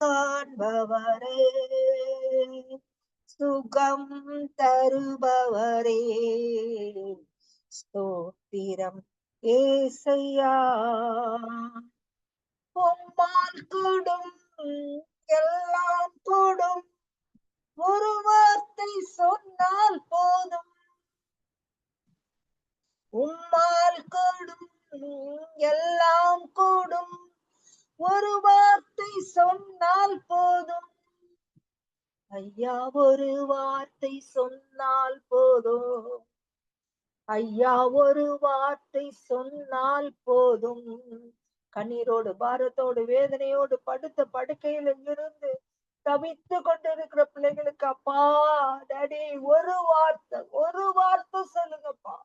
காண்பவரே. சுகம் தருபவரே. ஸ்தோத்திரம் ஏசையா. உம்மால் கூடும் எல்லாம் கொடும் ஒரு வார்த்தை சொன்னால் போதும். உம்மால் கொடும் எல்லாம் ஐயா ஒரு வார்த்தை சொன்னால் போதும். ஐயா ஒரு வார்த்தை சொன்னால் போதும். கண்ணீரோடு பாரத்தோடு வேதனையோடு படுத்த படுக்கையில இருந்து தவித்து கொண்டிருக்கிற பிள்ளைகளுக்கு அப்பா டேடி ஒரு வார்த்தை ஒரு வார்த்தை சொல்லுங்கப்பா.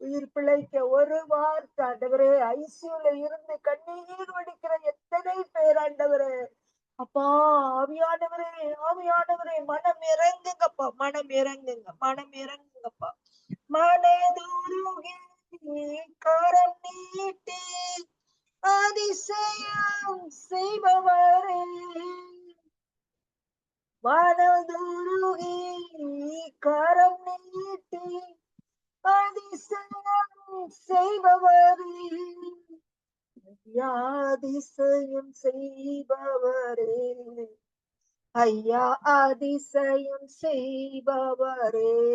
உயிர் பிழைக்க ஒரு வார்த்தை. ஆண்டவரே ஐசியூல இருந்து கண்ணீர் வடிக்கிற எத்தனை பேர் ஆண்டவரே. அப்பா ஆவியானவரே ஆவியானவரே மனம் இறங்குங்கப்பா மனம் இறங்குங்க மனம் இறங்குங்கப்பா மனதுருகி கரம் நீட்டி அதிசயம் செய்பவரே. மனதுருகி கரம் நீட்டி அதிசயம் செய்பவரே. அதிசயம் செய்பவரே. ஐயா அதிசயம் செய்பவரே.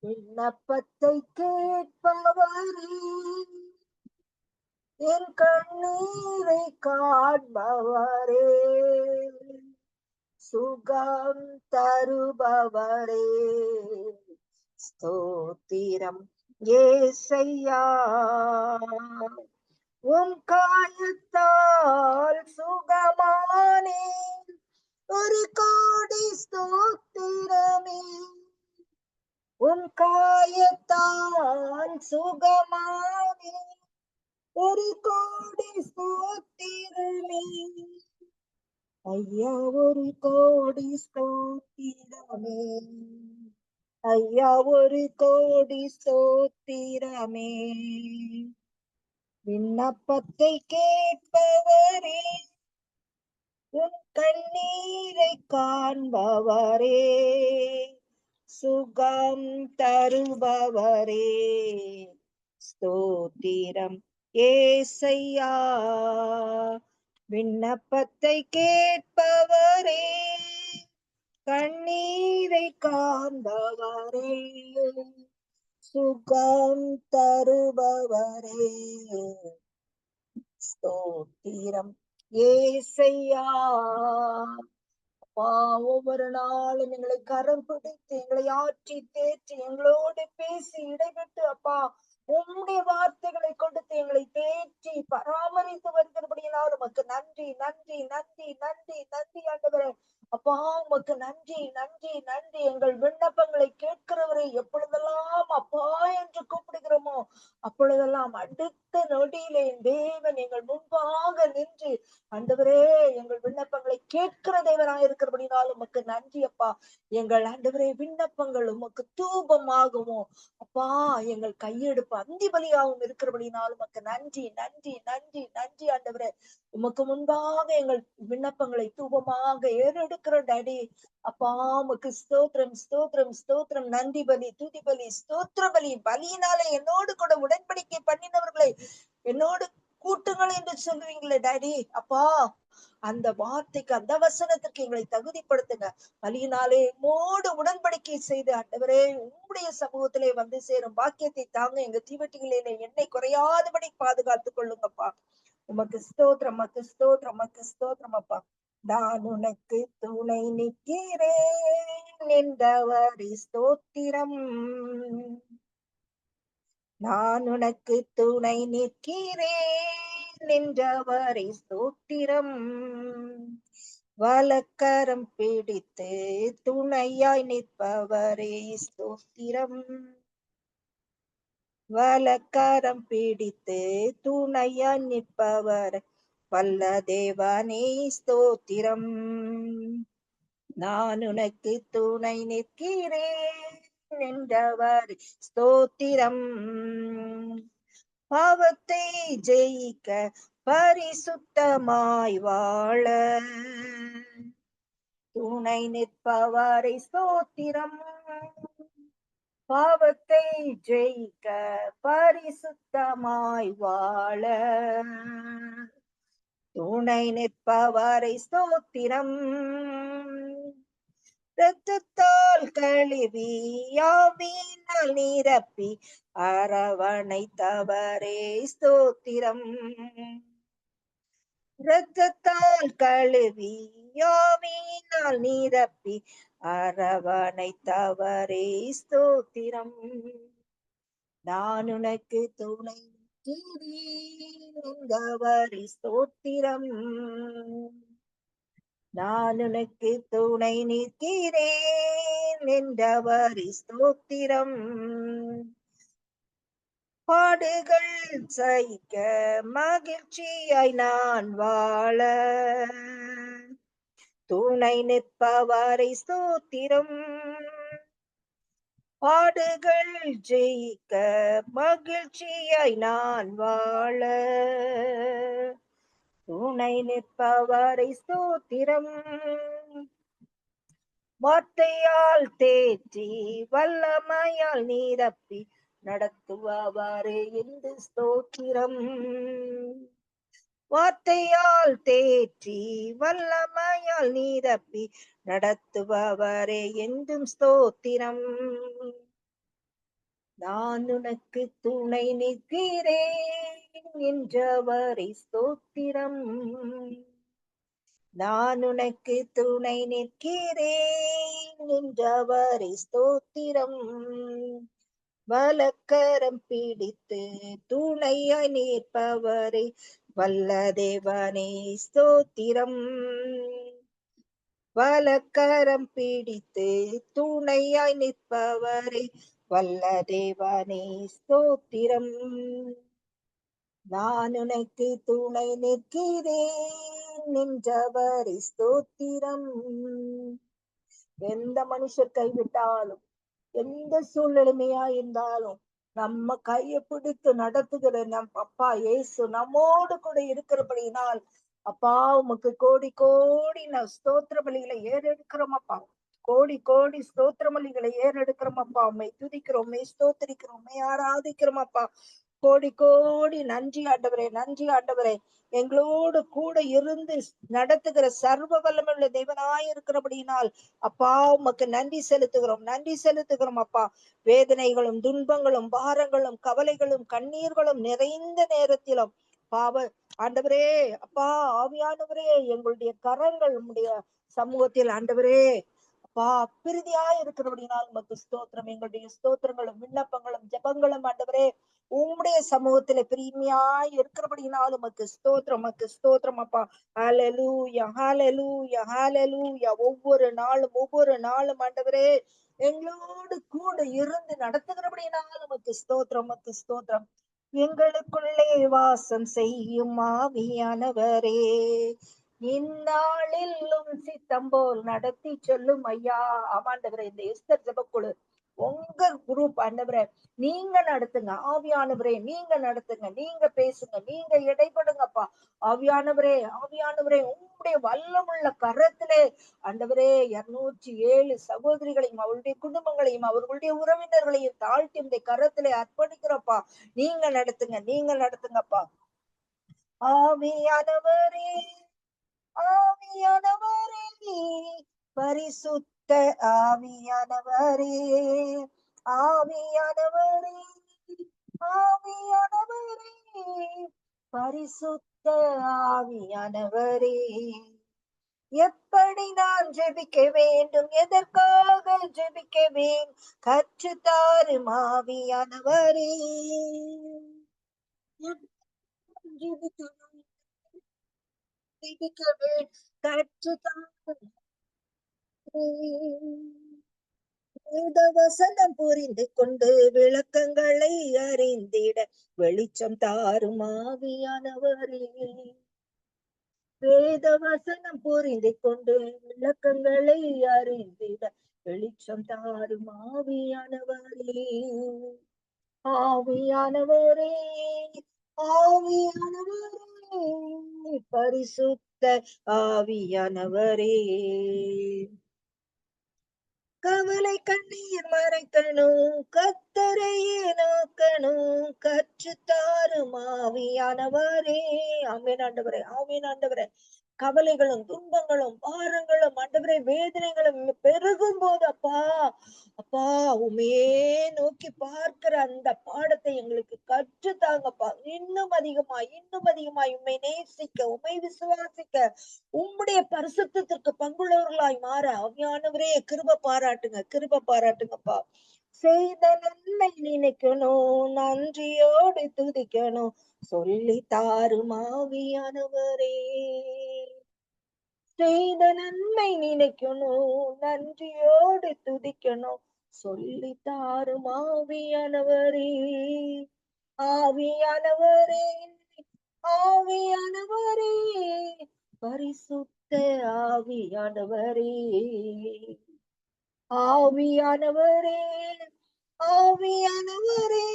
விண்ணப்பத்தை கேட்பவரே. என் கண்ணீரை காண்பவரே. சுகம் தருபவரே. ஸ்தோத்திரம் ஏசையா. உம் காயத்தால் சுகமானே. ஒரு கோடி ஸ்தோத்திரமே. உம் காயத்தால் சுகமானே. ஒரு கோடி ஸ்தோத்திரமே. ஐயா ஒரு கோடி ஸ்தோத்திரமே. ஐயா ஒரு கோடி ஸ்தோத்திரமே. விண்ணப்பத்தை கேட்பவரே உன் கண்ணீரை காண்பவரே சுகம் தருபவரே. ஸ்தோத்திரம் ஏசையா விண்ணப்பத்தை கேட்பவரே கண்ணீரை காண்பவரே. சுகம் தருபவரே. ஸ்தோத்திரம். ஏசையா அப்பா ஒவ்வொரு நாளும் எங்களை கரம் பிடித்து எங்களை ஆற்றி தேற்றி எங்களோடு பேசி இடைவிட்டு அப்பா உம்முடைய வார்த்தைகளை கொடுத்து எங்களை தேற்றி பராமரித்து வருகிறபடியினால் உமக்கு நன்றி நன்றி நன்றி நன்றி நன்றி ஆண்டவரே. அப்பா உமக்கு நன்றி நன்றி நன்றி. எங்கள் விண்ணப்பங்களை கேட்கிறவரை எப்பொழுதெல்லாம் அப்பா என்று கூப்பிடுகிறோமோ அப்பொழுதெல்லாம் அடுத்த நொடியிலே தேவன் எங்கள் முன்பாக நின்று ஆண்டவரே எங்கள் விண்ணப்பங்களை கேட்கிற தேவனாக இருக்கிறபடினால் உமக்கு நன்றி அப்பா. எங்கள் ஆண்டவரே விண்ணப்பங்கள் உமக்கு தூபமாகவும் அப்பா எங்கள் கையெடுப்பு அந்தி பலியாகவும் இருக்கிறபடினால் உமக்கு நன்றி நன்றி நன்றி நன்றி ஆண்டவரே. உமக்கு முன்பாக எங்கள் விண்ணப்பங்களை தூபமாக ஏறெடுக்கிற டாடி. அப்பா உமக்கு ஸ்தோத்திரம் ஸ்தோத்திரம் ஸ்தோத்திரம். நந்தி பலி துதி பலி ஸ்தோத்திர பலி பலியினாலே என்னோடு கூட உடன்படிக்கை பண்ணினவர்களை என்னோடு கூட்டுங்கள் என்று சொல்லுவீங்களே டாடி. அப்பா அந்த வார்த்தைக்கு அந்த வசனத்துக்கு எங்களை தகுதிப்படுத்துங்க. பலியினாலே மோடு உடன்படிக்கை செய்து ஆண்டவரே உங்களுடைய சமூகத்திலே வந்து சேரும் பாக்கியத்தை தாங்க எங்க தீவட்டிகளிலே என்னை குறையாதபடி பாதுகாத்துக் கொள்ளுங்கப்பா. உமக்கு ஸ்தோத்திரம் உமக்கு ஸ்தோத்திரம் உமக்கு ஸ்தோத்திரம் அப்பா. நான் உனக்கு துணை நிற்கிறேன் என்றவரி ஸ்தோத்திரம். நான் உனக்கு துணை நிற்கிறேன் நின்றவரை ஸ்தோத்திரம் வலக்கரம் பிடித்து துணையாய் நிற்பவரே ஸ்தோத்திரம் வலக்கரம் பிடித்து துணையாய் நிற்பவர் வல்ல தேவானே ஸ்தோத்திரம். நான் உனக்கு துணை நிற்கிறேன் நின்றவர் ஸ்தோத்திரம். பாவத்தை ஜெயிக்க பரிசுத்தமாய் வாழ. துணை நிற்பவரை ஸ்தோத்திரம். பாவத்தை ஜெயிக்க பரிசுத்தமாய் வாழ. துணை நிற்பவரை ஸ்தோத்திரம். ரத்தத்தால் கழுவி யாவினால் நிரப்பி அரவணைத்தவரே ஸ்தோத்திரம். ரத்தத்தால் கழுவி யாவினால் நிரப்பி அரவணைத்தவரே ஸ்தோத்திரம். நான் உனக்கு துணை ஸ்தோத்திரம். நான் உனக்கு துணை நிற்கிறேன் என்றவர் ஸ்தோத்திரம். பாடுகள் சைக்க மகிழ்ச்சியாய் நான் வாழ. துணை நிற்பவரை ஸ்தோத்திரம். பாடுகள் ஜெயிக்க மகிழ்ச்சியாய் நான் வாழ. துணை நிற்பவரை ஸ்தோத்திரம். வார்த்தையால் தேற்றி வல்லமையால் நீரப்பி நடத்துவாரே என்று ஸ்தோத்திரம். வார்த்தையால் தேற்றி வல்லமையால் நீரப்பி நடத்துபவரே என்றும் ஸ்தோத்திரம். நான் உனக்கு துணை நிற்கிறேன் என்றவரை ஸ்தோத்திரம். நான் உனக்கு துணை நிற்கிறேன் என்றவரை ஸ்தோத்திரம். வலக்கரம் பிடித்து துணையாய் நிற்பவரை வல்ல தேவனே ஸ்தோத்திரம். வலக்கரம் பிடித்து துணையாய் நிற்பவரை வல்ல தேவனே ஸ்தோத்திரம். நான் உனக்கு துணை நிற்கிறேன் நின்றவர் ஸ்தோத்திரம். எந்த மனுஷர் கைவிட்டாலும் எந்த சூழ்நிலைமையா இருந்தாலும் நம்ம கையை பிடித்து நடத்துகிற நம் அப்பா இயேசு நம்மோடு கூட இருக்கிறபடியினால் அப்பா உமக்கு கோடி கோடி நான் ஸ்தோத்திர பலிகளை ஏறெடுக்கிறோம் அப்பா. கோடி கோடி ஸ்தோத்திரமல்லிகளை ஏறெடுக்கிறோம் அப்பா உண்மை துதிக்கிறோமே ஸ்தோத்திரிக்கிறோமே ஆராதிக்கிறோம் அப்பா. கோடி கோடி நன்றி ஆண்டவரே நன்றி ஆண்டவரே. எங்களோடு கூட இருந்து நடத்துகிற சர்வ வல்லமுள்ள தேவனாய் இருக்கிறபடியினால் அப்பா உமக்கு நன்றி செலுத்துகிறோம் நன்றி செலுத்துகிறோம் அப்பா. வேதனைகளும் துன்பங்களும் பாரங்களும் கவலைகளும் கண்ணீர்களும் நிறைந்த நேரத்திலும் பாவ ஆண்டவரே அப்பா ஆவியானவரே எங்களுடைய கரங்கள் உடைய சமூகத்தில் ஆண்டவரே அப்பா அப்பிரிதியா இருக்கிறபடினால் உமக்கு ஸ்தோத்திரம். எங்களுடைய ஸ்தோத்திரங்களும் விண்ணப்பங்களும் ஜபங்களும் ஆண்டவரே உம்முடைய சமூகத்துல பிரிமையாய் இருக்கிறபடினாலும் உமக்கு ஸ்தோத்திரம் உமக்கு ஸ்தோத்திரம் அப்பா. ஹalleluya யஹாலலு ஹalleluya ஒவ்வொரு நாளும் ஒவ்வொரு நாளும் ஆண்டவரே எங்களோடு கூட இருந்து நடத்துகிறபடினாலும் உமக்கு ஸ்தோத்திரம் உமக்கு ஸ்தோத்திரம். எங்களுக்குள்ளே வாசம் செய்யும் ஆவியானவரே. இந்நாளிலும் சித்தம் போல் நடத்தி சொல்லும் ஐயா. ஆமாண்டவரை இந்த எஸ்தர் ஜபக்குழு. உங்க குரூப் ஆண்டவரே நீங்க நடத்துங்க. ஆவியானவரே நீங்க நடத்துங்க. நீங்க பேசுங்க. நீங்க இடைப்படுங்கப்பா ஆவியானவரே ஆவியானவரே உங்களுடைய வல்லமுள்ள கரத்திலே ஆண்டவரே இருநூற்றி ஏழு சகோதரிகளையும் அவருடைய குடும்பங்களையும் அவர்களுடைய உறவினர்களையும் தாழ்த்தி இந்த கரத்திலே அர்ப்பணிக்கிறப்பா. நீங்க நடத்துங்க. நீங்க நடத்துங்கப்பா. ஆவியானவரே. ஆவியானவரே பரிசுத்த ஆவியானவரே ஆவியானவரே ஆவியானவரே பரிசுத்த ஆவியானவரே. எப்படி நான் ஜெபிக்க வேண்டும்? எதற்காக ஜெபிக்கவேன் கற்று தாரும் ஆவியானவரே. ஜெபிக்க வேண்டும் கற்று தாரும் வசனம் புரிந்து கொண்டு விளக்கங்களை அறிந்திட வெளிச்சம் தாரும் ஆவியானவரே. வேத வசனம் புரிந்து கொண்டு விளக்கங்களை அறிந்திட வெளிச்சம் தாரும் ஆவியானவரே. ஆவியானவரே ஆவியானவரே. பரிசுத்த ஆவியானவரே. கவலை கண்ணீர் மறைக்கணும் கத்தரையே நோக்கணும் கற்று தாரும் ஆவியானவரே. ஆமீன் ஆண்டவரே ஆமீன் ஆண்டவரே. கவலைகளும் துன்பங்களும் பாரங்களும் ஆண்டவரே வேதனைகளும் பெருகும் போது அப்பா அப்பா உமையே நோக்கி பார்க்கிற அந்த பாடத்தை எங்களுக்கு கற்றுத்தாங்கப்பா. இன்னும் அதிகமா இன்னும் அதிகமா உண்மை நேசிக்க உண்மை விசுவாசிக்க உம்முடைய பரிசுத்திற்கு பங்குள்ளவர்களாய் மாற அவியானவரே கிருப பாராட்டுங்க கிருப பாராட்டுங்கப்பா. செய்த நன்மை நினைக்கணும் நன்றியோடு துதிக்கணும். சொல்லி தாரும் ஆவியானவரே. செய்த நன்மை நினைக்கணும் நன்றியோடு துதிக்கணும். சொல்லி தாரும் ஆவியானவரே. ஆவியானவரே. ஆவியானவரே பரிசுத்த ஆவியானவரே. ஆவியானவரே. ஆவியானவரே.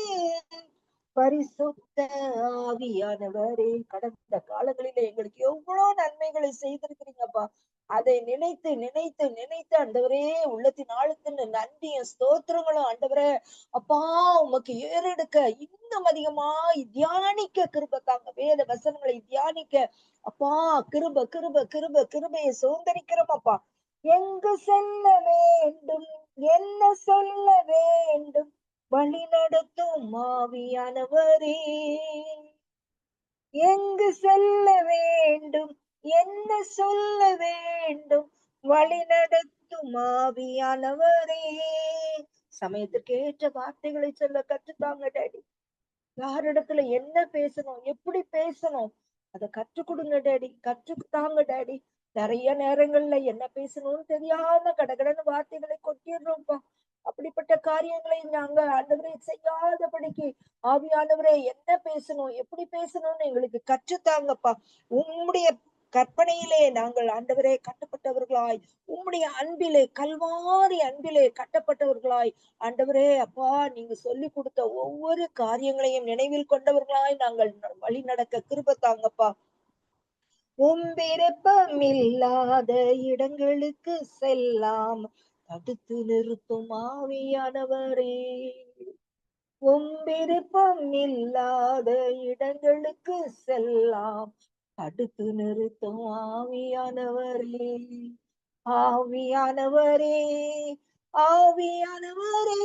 பரிசுத்த ஆவியானவரே. கடந்த காலங்களில எங்களுக்கு எவ்வளவு நன்மைகளை செய்திருக்கிறீங்கப்பா. அதை நினைத்து நினைத்து நினைத்து ஆண்டவரே உள்ளத்தின் ஆழத்தின் நன்றியும் ஸ்தோத்திரங்களும் ஆண்டவரே. அப்பா உமக்கு ஏறெடுக்க இன்னும் அதிகமா தியானிக்க கிருப தாங்க வேத வசனங்களை தியானிக்க. அப்பா கிருப கிருப கிருப கிருபையை சுதந்திரிக்கிறோம் அப்பா. எங்கு செல்ல வேண்டும்? என்ன சொல்ல வேண்டும்? வழி நடத்தும் மாவியானவரே எங்கு செல்ல வேண்டும்? என்ன சொல்ல வேண்டும் வழி நடத்தும் ஆவியானவரே. சமயத்திற்கு ஏற்ற வார்த்தைகளை சொல்ல கற்றுத்தாங்க டேடி. யாரிடத்துல என்ன பேசணும் எப்படி பேசணும் அதை கற்றுக் கொடுங்க டேடி. கற்றுத்தாங்க டேடி. நிறைய நேரங்கள்ல என்ன பேசணும்னு தெரியாம கடகடன்னு வார்த்தைகளை கொட்டிடுறோம்ப்பா. அப்படிப்பட்ட காரியங்களை நாங்க ஆண்டவரை செய்யாதபடிக்கு ஆவியானவரே என்ன பேசணும் எப்படி பேசணும்னு எங்களுக்கு கற்றுத்தாங்கப்பா. உம்முடைய கற்பனையிலே நாங்கள் ஆண்டவரே கட்டப்பட்டவர்களாய். உம்முடைய அன்பிலே கல்வாரி அன்பிலே கட்டப்பட்டவர்களாய். ஆண்டவரே அப்பா நீங்க சொல்லி கொடுத்த ஒவ்வொரு காரியங்களையும் நினைவில் கொண்டவர்களாய் நாங்கள் வழி நடக்க கிருபத்தாங்கப்பா உம்பிறப்பம் இல்லாத இடங்களுக்கு செல்லாம். தடுத்து நிறுத்தும் ஆவியானவரே. உம்பிருப்பம் இல்லாத இடங்களுக்கு செல்லாம். தடுத்து நிறுத்தும் ஆவியானவரே. ஆவியானவரே ஆவியானவரே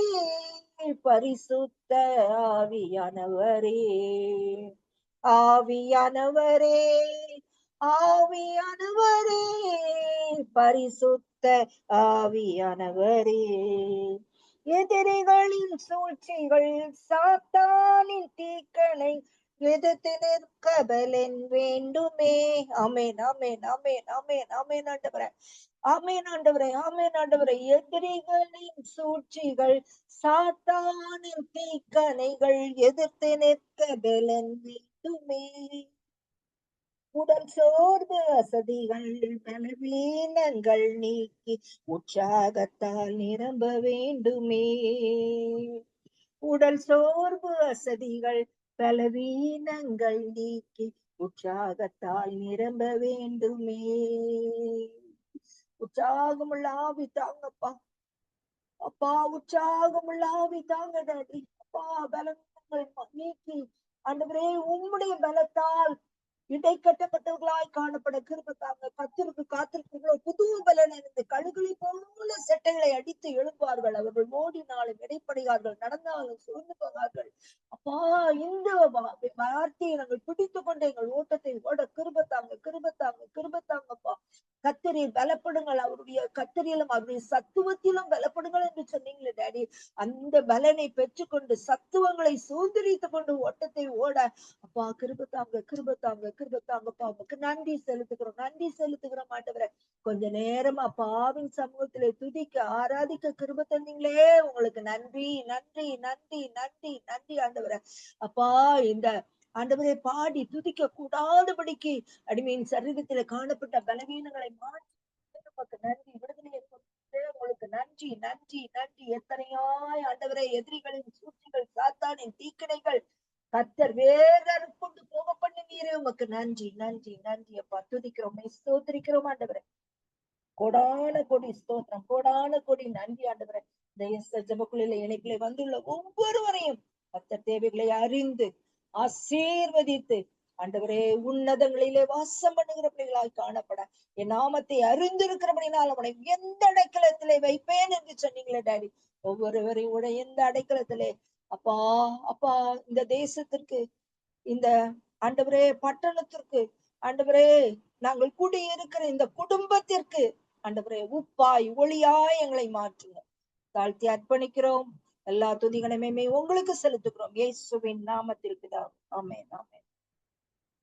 பரிசுத்த ஆவியானவரே. ஆவியானவரே ஆவியானவரே பரிசுத்த ஆவியானவரே. எதிரிகளின் சூழ்ச்சிகள் சாத்தானின் தீக்கணை எதிர்த்து நிற்க வேண்டுமே. அமேன் அமேன் அமேன் அமேன் அமேன் ஆண்டவரே. ஆமேன் ஆண்டவரே ஆமேன் ஆண்டவரே. எதிரிகளின் சூழ்ச்சிகள் சாத்தானின் தீக்கணைகள் எதிர்த்து நிற்க பலன் வேண்டுமே. உடல் சோர்வு வசதிகள் பலவீனங்கள் நீக்கி உற்சாகத்தால் நிரம்ப வேண்டுமே. உடல் சோர்வு வசதிகள் பலவீனங்கள் நீக்கி உற்சாகத்தால் நிரம்ப வேண்டுமே. உற்சாகமுள்ள ஆவி தாங்கப்பா அப்பா உற்சாகமுள்ள ஆவி தாங்க டாடி அப்பா பலங்கள் நீக்கி அன்றுவரே உம்முடைய பலத்தால் இடை கட்டப்பட்டவர்களாய் காணப்பட கிருபத்தாங்க கத்திற்கு காத்திருக்கிறோ புது பலன் இருந்து கழுகுகளை போல செட்டைகளை அடித்து எழுப்பார்கள் அவர்கள் ஓடினாலும் இடைப்படையார்கள் நடந்தாலும் சுருண்டு போவார்கள். அப்பா இந்த வார்த்தையை நாங்கள் பிடித்து கொண்டு எங்கள் ஓட்டத்தை ஓட கிருபத்தாங்க கிருபத்தாங்க கிருபத்தாங்கப்பா கத்திரி பலப்படுங்கள். அவருடைய கத்திரியிலும் அவருடைய சத்துவத்திலும் பலப்படுங்கள் என்று சொன்னீங்களே டேடி. அந்த பலனை பெற்றுக்கொண்டு சத்துவங்களை சூந்தரித்து கொண்டு ஓட்டத்தை ஓட அப்பா கிருபத்தாங்க கிருபத்தாங்க கிருபத்தாங்கப்பா உமக்கு நன்றி செலுத்துக்கிறோம் நன்றி செலுத்துகிறோம் மாட்டவரை கொஞ்ச நேரம் அப்பாவின் சமூகத்திலே துதிக்க ஆராதிக்க கிருப தந்தீங்களே. உங்களுக்கு நன்றி நன்றி நன்றி நன்றி நன்றி ஆண்டவரை. அப்பா இந்த ஆண்டவரை பாடி துதிக்க கூடாதபடிக்கு அடிமையின் சரீரத்திலே காணப்பட்ட பலவீனங்களை மாற்றி உமக்கு நன்றி விடுதலையை உங்களுக்கு நன்றி நன்றி நன்றி. எத்தனையாய் ஆண்டவரை எதிரிகளின் சூழ்ச்சிகள் சாத்தானின் தீக்கிணைகள் கத்தர் வேற கொண்டு போக பண்ணுவீரே. உமக்கு நன்றி நன்றி நன்றி. அப்பா துதிக்கிறோம் ஸ்தோத்திரிக்கிறோம் ஆண்டவரே. கொடான கொடி ஸ்தோத்திரம் கொடான கொடி நன்றி ஆண்டவரே. இந்த எஸ் ஜபக்குள்ள இணைப்பிலே வந்துள்ள ஒவ்வொருவரையும் கத்தர் தேவைகளை அறிந்து ஆசீர்வதித்து ஆண்டவரே உன்னதங்களிலே வாசம் பண்ணுகிற பிள்ளைகளாய் காணப்பட. என் நாமத்தை அறிந்திருக்கிறபடினால் அவனை எந்த அடைக்கலத்திலே வைப்பேன் என்று சொன்னீங்களே டாடி. ஒவ்வொருவரையும் உடைய எந்த அடைக்கலத்திலே அப்பா அப்பா இந்த தேசத்திற்கு இந்த ஆண்டவரே பட்டணத்திற்கு ஆண்டவரே நாங்கள் குடியிருக்கிற இந்த குடும்பத்திற்கு ஆண்டவரே உப்பாய் ஒளியாய் எங்களை மாற்றுங்க தாழ்த்தி அர்ப்பணிக்கிறோம். எல்லா துதிகளையுமே உங்களுக்கு செலுத்துகிறோம். இயேசுவின் நாமத்தில் பிதா. ஆமேன் ஆமேன்.